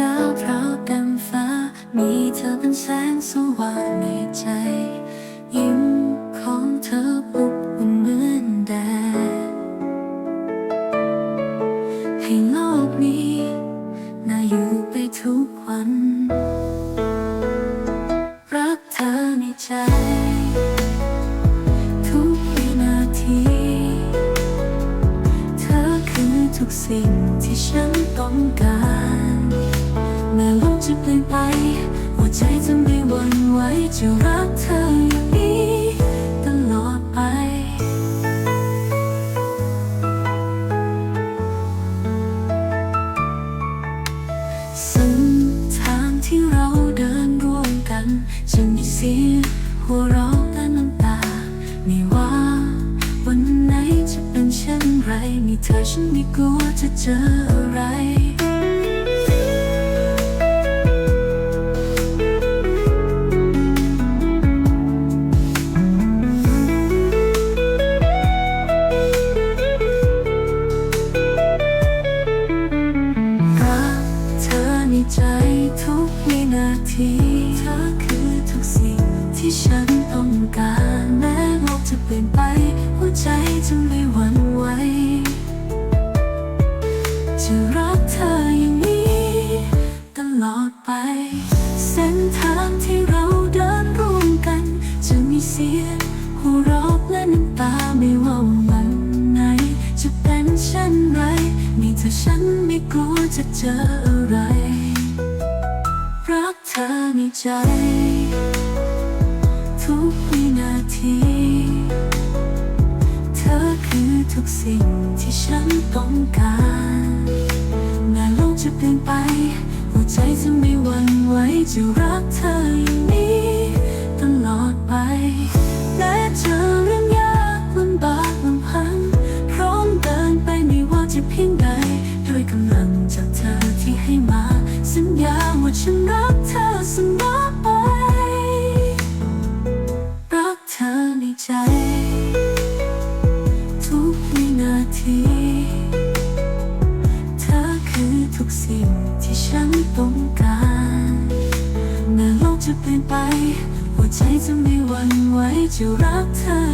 ดาวพราวเต็มฟ้า มีเธอเป็นแสงสว่างในใจ ยิ้มของเธออบอุ่นเหมือนแดดให้โลกนี้น่าอยู่ไปทุกวัน รักเธอในใจทุกวินาทีเธอคือทุกสิ่งที่ฉันต้องการ แม้โลกจะเปลี่ยนไป หัวใจจะไม่หวั่นไหวจะรักเธออย่างนี้ตลอดไป เส้นทางที่เราเดินร่วมกันจะมีเสียงหัวเราะและน้ำตาไม่ว่าวันไหนจะเป็นเช่นไรมีเธอฉันไม่กลัวจะเจออะไร นาทีเธอคือทุกสิ่งที่ฉันต้องการแม้โลกจะเปลี่ยนไป หัวใจจะไม่หวั่นไหวจะรักเธออย่างนี้ ตลอดไป เส้นทางที่เราเดินร่วมกัน จะมีเสียงหัวเราะและน้ำตาไม่ว่าวันไหน จะเป็นเช่นไรมีเธอฉันไม่กลัวจะเจออะไร ธอมีใจ ทุกวินาที เธอคือทุกสิ่งที่ฉันต้องการแม้โลกจะเปลี่ยนไป หัวใจจะไม่หวั่นไหวจะรักเธออย่างนี้ ที เธอคือทุกสิ่งที่ฉันต้องการแม้โลกจะเปลี่ยนไป หัวใจจะไม่หวั่นไหวจะรักเธอ